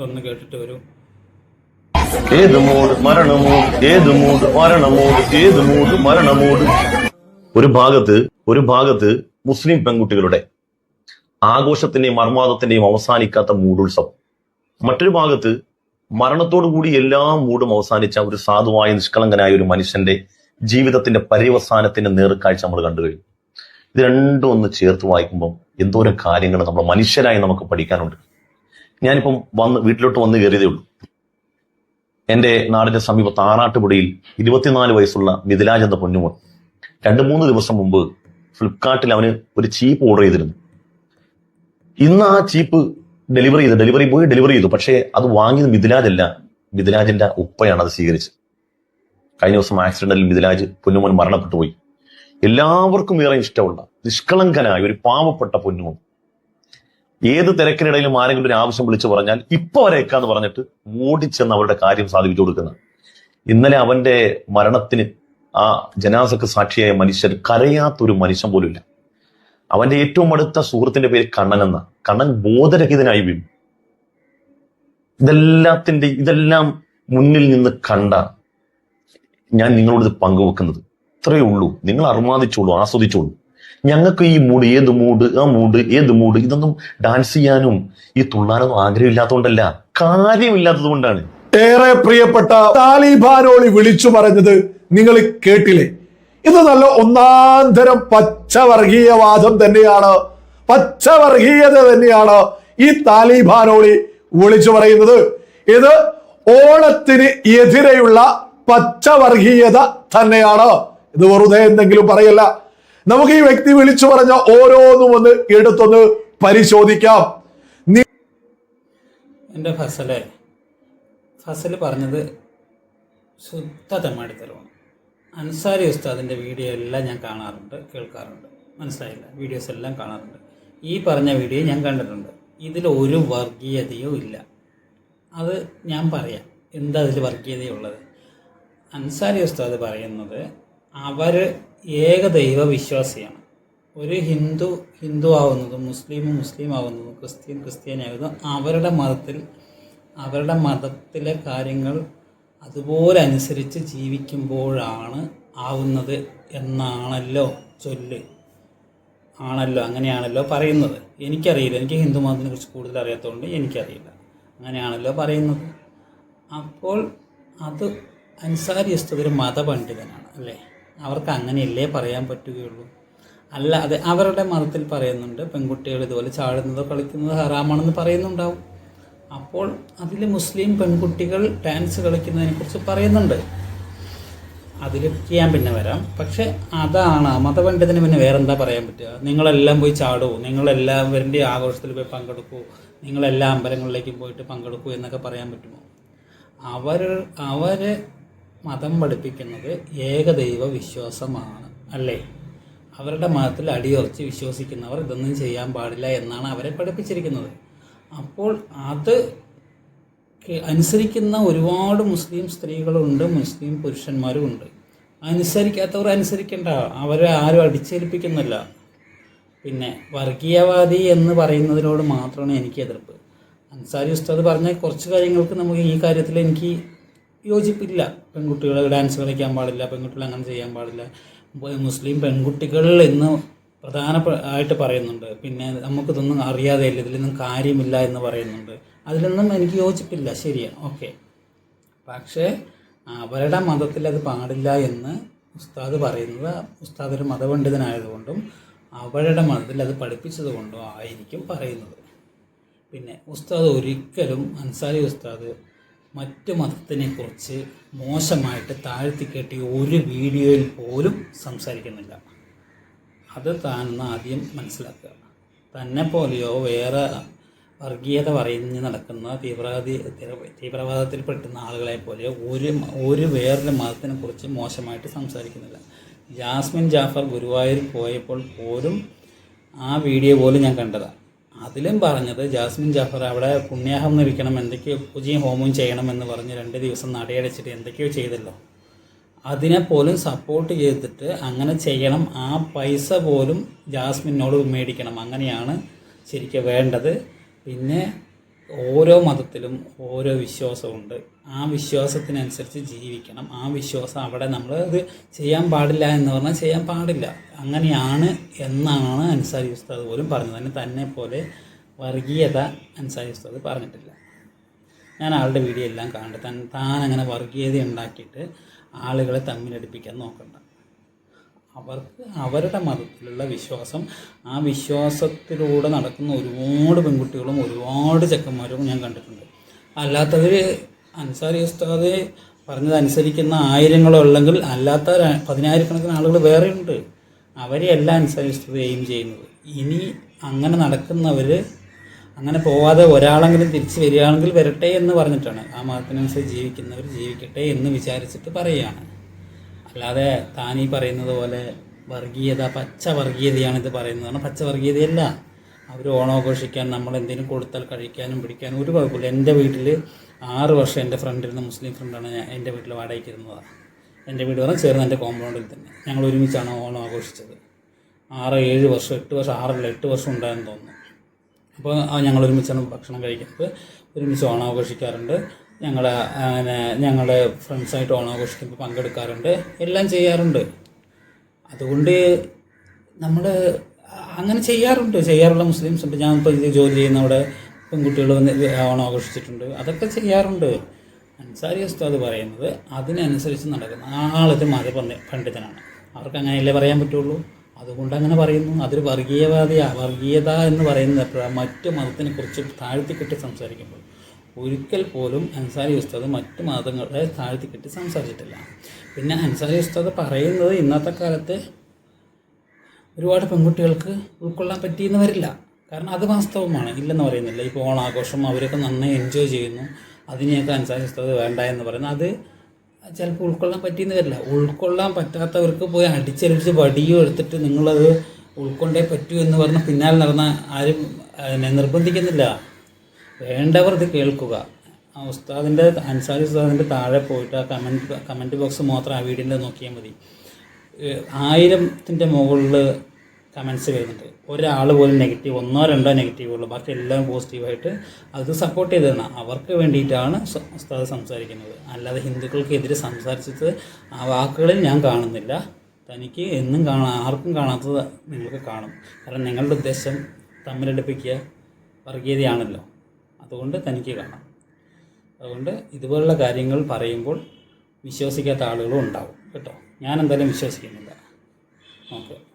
ഇതൊന്ന് കേട്ടിട്ട് വരും. ഏത് മൂട് മരണമൂട് ഏത് മൂട് മരണമൂട് ഏത് മൂട് മരണമൂട് ഒരു ഭാഗത്ത് ഒരു ഭാഗത്ത് മുസ്ലിം പെൺകുട്ടികളുടെ ആഘോഷത്തിന്റെയും മർമാദത്തിന്റെയും അവസാനിക്കാത്ത മൂടുത്സവം മറ്റൊരു ഭാഗത്ത് കൂടി എല്ലാ മൂടും അവസാനിച്ച ഒരു സാധുവായ നിഷ്കളങ്കനായ ഒരു മനുഷ്യന്റെ ജീവിതത്തിന്റെ പര്യവസാനത്തിന്റെ നേർക്കാഴ്ച നമ്മൾ കണ്ടു കഴിഞ്ഞു. ഇത് രണ്ടും ഒന്ന് ചേർത്ത് വായിക്കുമ്പോൾ എന്തോരം കാര്യങ്ങൾ നമ്മൾ മനുഷ്യരായി നമുക്ക് പഠിക്കാനുണ്ട്. ഞാനിപ്പം വന്ന് വീട്ടിലോട്ട് വന്ന് കയറിയതേ ഉള്ളൂ. എന്റെ നാടിന്റെ സമീപത്ത് ആറാട്ടുപുഴയിൽ ഇരുപത്തിനാല് വയസ്സുള്ള മിഥിലാജ് എന്ന പൊന്നുമോൻ രണ്ട് മൂന്ന് ദിവസം മുമ്പ് ഫ്ലിപ്കാർട്ടിൽ അവന് ഒരു ചീപ്പ് ഓർഡർ ചെയ്തിരുന്നു. ഇന്ന് ആ ചീപ്പ് ഡെലിവറി ചെയ്തു ഡെലിവറി ബോയ് ഡെലിവറി ചെയ്തു. പക്ഷേ അത് വാങ്ങിയത് മിഥിലാജ് അല്ല മിഥിലാജിന്റെ ഉപ്പയാണ് അത് സ്വീകരിച്ചത്. കഴിഞ്ഞ ദിവസം ആക്സിഡന്റിൽ മിഥിലാജ് പൊന്നുമോൻ മരണപ്പെട്ടു പോയി എല്ലാവർക്കും ഏറെ ഇഷ്ടമുള്ള നിഷ്കളങ്കനായ ഒരു പാവപ്പെട്ട പൊന്നുമോൻ. ഏത് തിരക്കിനിടയിലും ആരെങ്കിലും ഒരു ആവശ്യം വിളിച്ചു പറഞ്ഞാൽ ഇപ്പൊ വരേക്കാന്ന് പറഞ്ഞിട്ട് ഓടിച്ചെന്ന് അവരുടെ കാര്യം സാധിപ്പിച്ചു കൊടുക്കുന്നത് ഇന്നലെ അവന്റെ മരണത്തിന് ആ ജനാസക്ക് സാക്ഷിയായ മനുഷ്യർ കരയാത്തൊരു മനുഷ്യൻ പോലും ഇല്ല അവന്റെ ഏറ്റവും അടുത്ത സുഹൃത്തിന്റെ പേര് കണ്ണൻ എന്ന. കണ്ണൻ ബോധരഹിതനായി വീണു. ഇതെല്ലാത്തിന്റെ ഇതെല്ലാം മുന്നിൽ നിന്ന് കണ്ട ഞാൻ നിങ്ങളോട് ഇത് പങ്കുവെക്കുന്നത്. ഇത്രയേ ഉള്ളൂ. നിങ്ങൾ അർമാദിച്ചോളൂ ആസ്വദിച്ചോളൂ. ഞങ്ങൾക്ക് ഈ മൂഡ് ഏത് മൂഡ് ആ മൂഡ് ഏത് മൂഡ് ഇതൊന്നും ഡാൻസ് ചെയ്യാനും ഈ തുള്ളാനൊന്നും ആഗ്രഹമില്ലാത്തതുകൊണ്ടല്ല കാര്യമില്ലാത്തത് കൊണ്ടാണ് ഏറെ പ്രിയപ്പെട്ട താലിബാനോളി വിളിച്ചു പറഞ്ഞത് നിങ്ങൾ കേട്ടില്ലേ? ഇത് നല്ല ഒന്നാം തരം പച്ചവർഗീയവാദം തന്നെയാണ്. പച്ചവർഗീയത തന്നെയാണ് ഈ താലിബാനോളി വിളിച്ചു പറയുന്നത്. ഇത് ഓണത്തിന് എതിരെയുള്ള പച്ചവർഗീയത തന്നെയാണ്. ഇത് വെറുതെ എന്തെങ്കിലും പറയല്ല. നമുക്ക് ഈ വ്യക്തി വിളിച്ചു പറഞ്ഞ ഓരോന്നും ഒന്ന് എടുത്തൊന്ന് പരിശോധിക്കാം. എന്റെ ഫസലെ. ഫസൽ പറഞ്ഞത് ശുദ്ധ തെമ്മാടിത്തരമാണ്. അൻസാരി ഉസ്താദിന്റെ വീഡിയോ എല്ലാം ഞാൻ കാണാറുണ്ട് കേൾക്കാറുണ്ട്. മനസ്സിലായില്ല? വീഡിയോസ് എല്ലാം കാണാറുണ്ട്. ഈ പറഞ്ഞ വീഡിയോ ഞാൻ കണ്ടിട്ടുണ്ട്. ഇതിൽ ഒരു വർഗീയതയും ഇല്ല. അത് ഞാൻ പറയാം. എന്താ അതിൽ വർഗീയതയുള്ളത്? അൻസാരി ഉസ്താദ് പറയുന്നത് അവർ ഏകദൈവ വിശ്വാസിയാണ്. ഒരു ഹിന്ദു ഹിന്ദു ആവുന്നതും മുസ്ലിം മുസ്ലിം ആവുന്നതും ക്രിസ്ത്യൻ ക്രിസ്ത്യാനിയാകുന്നതും അവരുടെ മതത്തിൽ അവരുടെ മതത്തിലെ കാര്യങ്ങൾ അതുപോലെ അനുസരിച്ച് ജീവിക്കുമ്പോഴാണ് ആവുന്നത് എന്നാണല്ലോ ചൊല്ല്. ആണല്ലോ അങ്ങനെയാണല്ലോ പറയുന്നത്. എനിക്കറിയില്ല. എനിക്ക് ഹിന്ദു മതത്തിനെ കുറിച്ച് കൂടുതൽ അറിയാത്തതുകൊണ്ട് എനിക്കറിയില്ല. അങ്ങനെയാണല്ലോ പറയുന്നത്. അപ്പോൾ അത് അൻസാരി ഉസ്താദ് ഒരു മതപണ്ഡിതനാണ് അല്ലേ? അവർക്ക് അങ്ങനെയല്ലേ പറയാൻ പറ്റുകയുള്ളൂ. അല്ലാതെ അവരുടെ മതത്തിൽ പറയുന്നുണ്ട് പെൺകുട്ടികൾ ഇതുപോലെ ചാടുന്നതോ കളിക്കുന്നതോ ഹറാമാണെന്ന് പറയുന്നുണ്ടാവും. അപ്പോൾ അതിൽ മുസ്ലിം പെൺകുട്ടികൾ ഡാൻസ് കളിക്കുന്നതിനെക്കുറിച്ച് പറയുന്നുണ്ട്. അതിലേക്ക് ഞാൻ പിന്നെ വരാം. പക്ഷെ അതാണ് മതപണ്ഡിതന് പിന്നെ വേറെന്താ പറയാൻ പറ്റുക? നിങ്ങളെല്ലാം പോയി ചാടൂ വരേണ്ട ആഘോഷത്തിൽ പോയി പങ്കെടുക്കൂ നിങ്ങളെല്ലാ അമ്പലങ്ങളിലേക്കും പോയിട്ട് പങ്കെടുക്കൂ എന്നൊക്കെ പറയാൻ പറ്റുമോ? അവർ അവർ മതം പഠിപ്പിക്കുന്നത് ഏകദൈവ വിശ്വാസമാണ് അല്ലേ? അവരുടെ മതത്തിൽ അടിയുറച്ച് വിശ്വസിക്കുന്നവർ ഇതൊന്നും ചെയ്യാൻ പാടില്ല എന്നാണ് അവരെ പഠിപ്പിച്ചിരിക്കുന്നത്. അപ്പോൾ അത് അനുസരിക്കുന്ന ഒരുപാട് മുസ്ലിം സ്ത്രീകളുണ്ട് മുസ്ലിം പുരുഷന്മാരും ഉണ്ട്. അനുസരിക്കാത്തവർ അനുസരിക്കേണ്ട അവരെ ആരും അടിച്ചേൽപ്പിക്കുന്നില്ല. പിന്നെ വർഗീയവാദി എന്ന് പറയുന്നതിനോട് മാത്രമാണ് എനിക്ക് എതിർപ്പ്. അൻസാരി ഉസ്താദ് പറഞ്ഞ കുറച്ച് കാര്യങ്ങൾക്ക് നമുക്ക് ഈ കാര്യത്തിൽ എനിക്ക് യോജിപ്പില്ല. പെൺകുട്ടികൾ ഡാൻസ് കളിക്കാൻ പാടില്ല പെൺകുട്ടികൾ അങ്ങനെ ചെയ്യാൻ പാടില്ല. മുസ്ലിം പെൺകുട്ടികൾ എന്ന് പ്രധാന ആയിട്ട് പറയുന്നുണ്ട്. പിന്നെ നമുക്കിതൊന്നും അറിയാതെയില്ല ഇതിലൊന്നും കാര്യമില്ല എന്ന് പറയുന്നുണ്ട്. അതിലൊന്നും എനിക്ക് യോജിപ്പില്ല. ശരിയാ. ഓക്കെ. പക്ഷേ അവരുടെ മതത്തിൽ അത് പാടില്ല എന്ന് ഉസ്താദ് പറയുന്നത് ഉസ്താദ് ഒരു മതപണ്ഡിതനായതുകൊണ്ടും അവരുടെ മതത്തിൽ അത് പഠിപ്പിച്ചത് കൊണ്ടും ആയിരിക്കും പറയുന്നത്. പിന്നെ ഉസ്താദ് ഒരിക്കലും അൻസാരി ഉസ്താദ് മറ്റു മതത്തിനെ കുറിച്ച് മോശമായിട്ട് താഴ്ത്തി താഴ്ത്തിക്കെട്ടി ഒരു വീഡിയോയിൽ പോലും സംസാരിക്കുന്നില്ല. അത് താനൊന്ന് ആദ്യം മനസ്സിലാക്കുക. തന്നെ പോലെയോ വേറെ വർഗീയത പറഞ്ഞ് നടക്കുന്ന തീവ്രവാദി തീവ്ര- തീവ്രവാദത്തിൽ പെട്ടുന്ന ആളുകളെ പോലെ ഒരു ഒരു വേറൊരു മതത്തിനെ കുറിച്ച് മോശമായിട്ട് സംസാരിക്കുന്നില്ല. ജാസ്മിൻ ജാഫർ ഗുരുവായൂർ പോയപ്പോൾ പോലും ആ വീഡിയോ പോലും ഞാൻ കണ്ടതാണ് അതിലും പറഞ്ഞത് ജാസ്മിൻ ജാഫർ അവിടെ പുണ്യാഹം നിൽക്കണം എന്തൊക്കെയോ പൂജയും ഹോമവും ചെയ്യണമെന്ന് പറഞ്ഞ് രണ്ട് ദിവസം നടയടച്ചിട്ട് എന്തൊക്കെയോ ചെയ്തല്ലോ. അതിനെപ്പോലും സപ്പോർട്ട് ചെയ്തിട്ട് അങ്ങനെ ചെയ്യണം. ആ പൈസ പോലും ജാസ്മിനോട് മേടിക്കണം. അങ്ങനെയാണ് ശരിക്കും വേണ്ടത്. പിന്നെ ഓരോ മതത്തിലും ഓരോ വിശ്വാസമുണ്ട്. ആ വിശ്വാസത്തിനനുസരിച്ച് ജീവിക്കണം. ആ വിശ്വാസം അവിടെ നമ്മൾ ഇത് ചെയ്യാൻ പാടില്ല എന്ന് പറഞ്ഞാൽ ചെയ്യാൻ പാടില്ല. അങ്ങനെയാണ് എന്നാണ് അൻസാരി ഉസ്താദ് പോലും പറഞ്ഞത്. തന്നെ തന്നെ പോലെ വർഗീയത അൻസാരി ഉസ്താദ് പറഞ്ഞിട്ടില്ല. ഞാൻ ആളുടെ വീഡിയോ എല്ലാം കണ്ടു താൻ താൻ അങ്ങനെ വർഗീയത ഉണ്ടാക്കിയിട്ട് ആളുകളെ തമ്മിലടിപ്പിക്കാൻ നോക്കണ്ട. അവർക്ക് അവരുടെ മതത്തിലുള്ള വിശ്വാസം ആ വിശ്വാസത്തിലൂടെ നടക്കുന്ന ഒരുപാട് പെൺകുട്ടികളും ഒരുപാട് ചെക്കന്മാരും ഞാൻ കണ്ടിട്ടുണ്ട്. അല്ലാത്തവർ അൻസാരി ഉസ്താദ് പറഞ്ഞത് അനുസരിക്കുന്ന ആയിരങ്ങളോ ഉള്ളെങ്കിൽ അല്ലാത്ത പതിനായിരക്കണക്കിന് ആളുകൾ വേറെയുണ്ട് അവരെയല്ല അൻസാരി ഉസ്താദ് എയിം ചെയ്യുന്നത്. ഇനി അങ്ങനെ നടക്കുന്നവർ അങ്ങനെ പോവാതെ ഒരാളെങ്കിലും തിരിച്ച് വരികയാണെങ്കിൽ വരട്ടെ എന്ന് പറഞ്ഞിട്ടാണ്. ആ മതത്തിനനുസരിച്ച് ജീവിക്കുന്നവർ ജീവിക്കട്ടെ എന്ന് വിചാരിച്ചിട്ട് പറയുകയാണ്. അല്ലാതെ താൻ ഈ പറയുന്നത് പോലെ വർഗീയത പച്ച വർഗീയതയാണ് ഇത് പറയുന്നത്. പച്ച വർഗീയതയല്ല. അവർ ഓണാഘോഷിക്കാൻ നമ്മൾ എന്തെങ്കിലും കൊടുത്താൽ കഴിക്കാനും പിടിക്കാനും ഒരു കുഴപ്പമില്ല. എന്റെ വീട്ടിൽ ആറ് വർഷം എന്റെ ഫ്രണ്ടിരുന്ന മുസ്ലിം ഫ്രണ്ടാണ് ഞാൻ എന്റെ വീട്ടിൽ വാടകയ്ക്ക് എന്റെ വീട് പറഞ്ഞാൽ ചേർന്ന് എന്റെ കോമ്പൗണ്ടിൽ തന്നെ. ഞങ്ങൾ ഒരുമിച്ചാണ് ഓണം ആഘോഷിച്ചത്. ആറ് ഏഴ് വർഷം എട്ട് വർഷം ആറല്ല എട്ട് വർഷം ഉണ്ടായെന്ന് തോന്നുന്നു. അപ്പോൾ ഞങ്ങൾ ഒരുമിച്ചാണ് ഭക്ഷണം കഴിക്കുന്നത്. ഒരുമിച്ച് ഓണം ആഘോഷിക്കാറുണ്ട്. ഞങ്ങൾ അങ്ങനെ ഞങ്ങളുടെ ഫ്രണ്ട്സായിട്ട് ഓണം ആഘോഷിക്കുമ്പോൾ പങ്കെടുക്കാറുണ്ട്. എല്ലാം ചെയ്യാറുണ്ട്. അതുകൊണ്ട് നമ്മൾ അങ്ങനെ ചെയ്യാറുണ്ട്. ചെയ്യാറുള്ള മുസ്ലിംസ് ഉണ്ട്. ഞാൻ ഇപ്പോൾ ജോലി ചെയ്യുന്ന അവിടെ പെൺകുട്ടികൾ വന്ന് ഓണം ആഘോഷിച്ചിട്ടുണ്ട് അതൊക്കെ ചെയ്യാറുണ്ട്. അൻസാരി ഉസ്താദ് പറയുന്നത് അതിനനുസരിച്ച് നടക്കുന്ന ആളത് മത പണ്ഡിതനാണ്. അവർക്ക് അങ്ങനെയല്ലേ പറയാൻ പറ്റുള്ളൂ? അതുകൊണ്ട് അങ്ങനെ പറയുന്നു. അതൊരു വർഗീയവാദിയാണ് വർഗീയത എന്ന് പറയുന്നത് മറ്റു മതത്തിനെ കുറിച്ച് താഴ്ത്തിക്കെട്ടി സംസാരിക്കുമ്പോൾ ഒരിക്കൽ പോലും അൻസാരി ഉസ്താദ് മറ്റു മതങ്ങളെ താഴ്ത്തിക്കെട്ടി സംസാരിച്ചിട്ടില്ല. പിന്നെ അൻസാരി ഉസ്താദ് പറയുന്നത് ഇന്നത്തെ കാലത്ത് ഒരുപാട് പെൺകുട്ടികൾക്ക് ഉൾക്കൊള്ളാൻ പറ്റിയെന്ന് വരില്ല. കാരണം അത് വാസ്തവമാണ്. ഇല്ലെന്ന് പറയുന്നില്ല. ഇപ്പോൾ ഓണാഘോഷം അവരൊക്കെ നന്നായി എൻജോയ് ചെയ്യുന്നു. അതിനെയൊക്കെ അൻസാരി ഉസ്താദ് വേണ്ട എന്ന് പറയുന്നത് അത് ചിലപ്പോൾ ഉൾക്കൊള്ളാൻ പറ്റിയെന്ന് വരില്ല. ഉൾക്കൊള്ളാൻ പറ്റാത്തവർക്ക് പോയി അടിച്ചടിച്ച് വടിയോ എടുത്തിട്ട് നിങ്ങളത് ഉൾക്കൊണ്ടേ പറ്റൂ എന്ന് പറഞ്ഞ് പിന്നാലെ നടന്ന ആരും നിർബന്ധിക്കുന്നില്ല. വേണ്ടവർ ഇത് കേൾക്കുക. ആ ഉസ്താദിന്റെ അൻസാരി ഉസ്താദിന്റെ താഴെ പോയിട്ട് ആ കമന്റ് കമന്റ് ബോക്സ് മാത്രം ആ വീടിന്റെ നോക്കിയാൽ മതി. ആയിരത്തിന്റെ മുകളിൽ കമൻസ് വരുന്നുണ്ട്. ഒരാൾ പോലും നെഗറ്റീവ് ഒന്നോ രണ്ടോ നെഗറ്റീവ് ഉള്ളൂ. ബാക്കി എല്ലാം പോസിറ്റീവായിട്ട് അത് സപ്പോർട്ട് ചെയ്ത് തരണം അവർക്ക് വേണ്ടിയിട്ടാണ് ഉസ്താദ് സംസാരിക്കുന്നത്. അല്ലാതെ ഹിന്ദുക്കൾക്കെതിരെ സംസാരിച്ചത് ആ വാക്കുകളിൽ ഞാൻ കാണുന്നില്ല. തനിക്ക് എന്നും കാണാൻ ആർക്കും കാണാത്തത് നിങ്ങൾക്ക് കാണും. കാരണം നിങ്ങളുടെ ഉദ്ദേശം തമ്മിലടുപ്പിക്കുക വർഗീയതയാണല്ലോ. അതുകൊണ്ട് തനിക്ക് കാണാം. അതുകൊണ്ട് ഇതുപോലുള്ള കാര്യങ്ങൾ പറയുമ്പോൾ വിശ്വസിക്കാത്ത ആളുകളും ഉണ്ടാവും. കേട്ടോ? ഞാൻ എന്തായാലും വിശ്വസിക്കുന്നില്ല. ഓക്കെ.